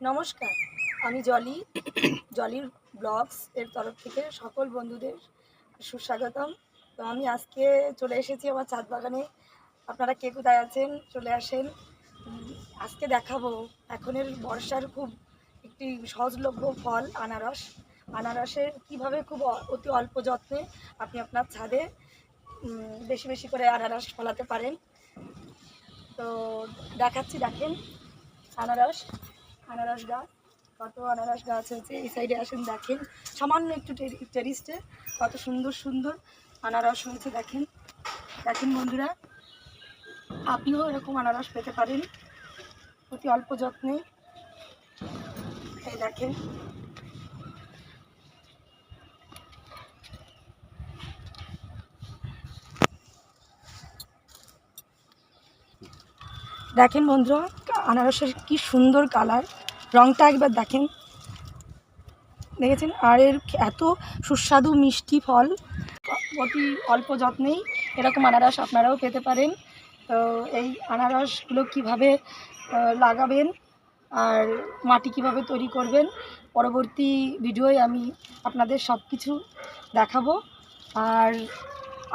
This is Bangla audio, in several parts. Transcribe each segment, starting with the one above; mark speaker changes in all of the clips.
Speaker 1: নমস্কার, আমি জলি, জলির ব্লগস এর তরফ থেকে সকল বন্ধুদের সুস্বাগতম। তো আমি আজকে চলে এসেছি আমার ছাদ বাগানে। আপনারা কে কোথায় আছেন? চলে আসেন। আজকে দেখাবো এখনের বর্ষার খুব একটি সহজলভ্য ফল, আনারস। আনারসের কীভাবে খুব অতি অল্প যত্নে আপনি আপনার ছাদে বেশি বেশি করে আনারস ফলাতে পারেন। তো দেখাচ্ছি, দেখেন আনারস। আনারস গাছ, কত আনারস গাছ হয়েছে, এই সাইডে আসেন দেখেন। সামান্য একটু টেরি- টেরিস্টে কত সুন্দর সুন্দর আনারস হয়েছে, দেখেন। দেখেন বন্ধুরা, আপনিও এরকম আনারস পেতে পারেন অতি অল্প যত্নে। এই দেখেন। দেখেন বন্ধুরা, আনারসের কি সুন্দর কালার রংটা একবার দেখেন। দেখেছেন? আর এর এত সুস্বাদু মিষ্টি ফল। অতি অল্প যত্নেই এরকম আনারস আপনারাও পেতে পারেন। তো এই আনারসগুলো কীভাবে লাগাবেন আর মাটি কীভাবে তৈরি করবেন, পরবর্তী ভিডিওয় আমি আপনাদের সব কিছু দেখাবো। আর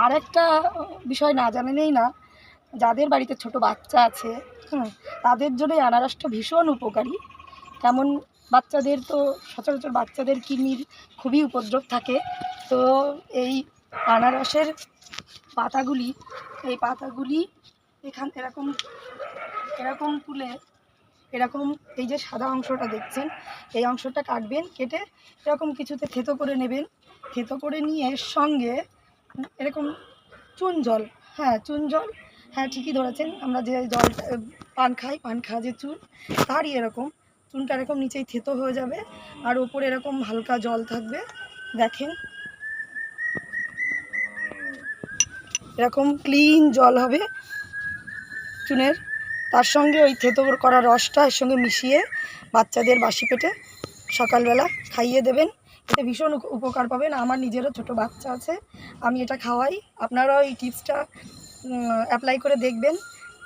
Speaker 1: আরেকটা বিষয় না জানেনই না, যাদের বাড়িতে ছোট বাচ্চা আছে হ্যাঁ তাদের জন্য এই আনারসটা ভীষণ উপকারী। তেমন বাচ্চাদের তো সচরাচর বাচ্চাদের কিডনির খুবই উপদ্রব থাকে। তো এই আনারসের পাতাগুলি, এই পাতাগুলি এখান, এরকম এরকম তুলে এরকম এই যে সাদা অংশটা দেখছেন, এই অংশটা কাটবেন, কেটে এরকম কিছুতে থেতো করে নেবেন। থেতো করে নিয়ে সঙ্গে এরকম চুন জল হ্যাঁ চুন জল হ্যাঁ ঠিকই ধরেছেন, আমরা যে জল পান খাই, পান খাওয়া যে চুন, তারই এরকম চুনটা এরকম নিচেই থেতো হয়ে যাবে আর উপরে এরকম হালকা জল থাকবে, দেখেন। এরকম ক্লিন জল হবে চুনের। তার সঙ্গে ওই থেতো করা রসটা এর সঙ্গে মিশিয়ে বাচ্চাদের বাসি পেটে সকালবেলা খাইয়ে দেবেন। এতে ভীষণ উপ- উপকার পাবেন। আমার নিজেরও ছোট বাচ্চা আছে, আমি এটা খাওয়াই। আপনারাও এই টিপসটা অ্যাপ্লাই করে দেখবেন,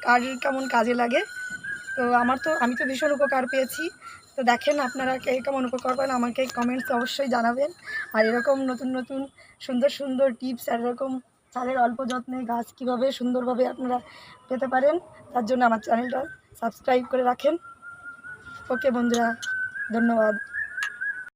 Speaker 1: কার কেমন কাজে লাগে। তো আমার তো, আমি তো ভীষণ উপকার পেয়েছি। তো দেখেন আপনারা কে কেমন উপকার করেন আমাকে কমেন্টস অবশ্যই জানাবেন। আর এরকম নতুন নতুন সুন্দর সুন্দর টিপস আর এরকম চালের অল্প যত্নে গাছ কীভাবে সুন্দরভাবে আপনারা পেতে পারেন, তার জন্য আমার চ্যানেলটা সাবস্ক্রাইব করে রাখেন। ওকে বন্ধুরা, ধন্যবাদ।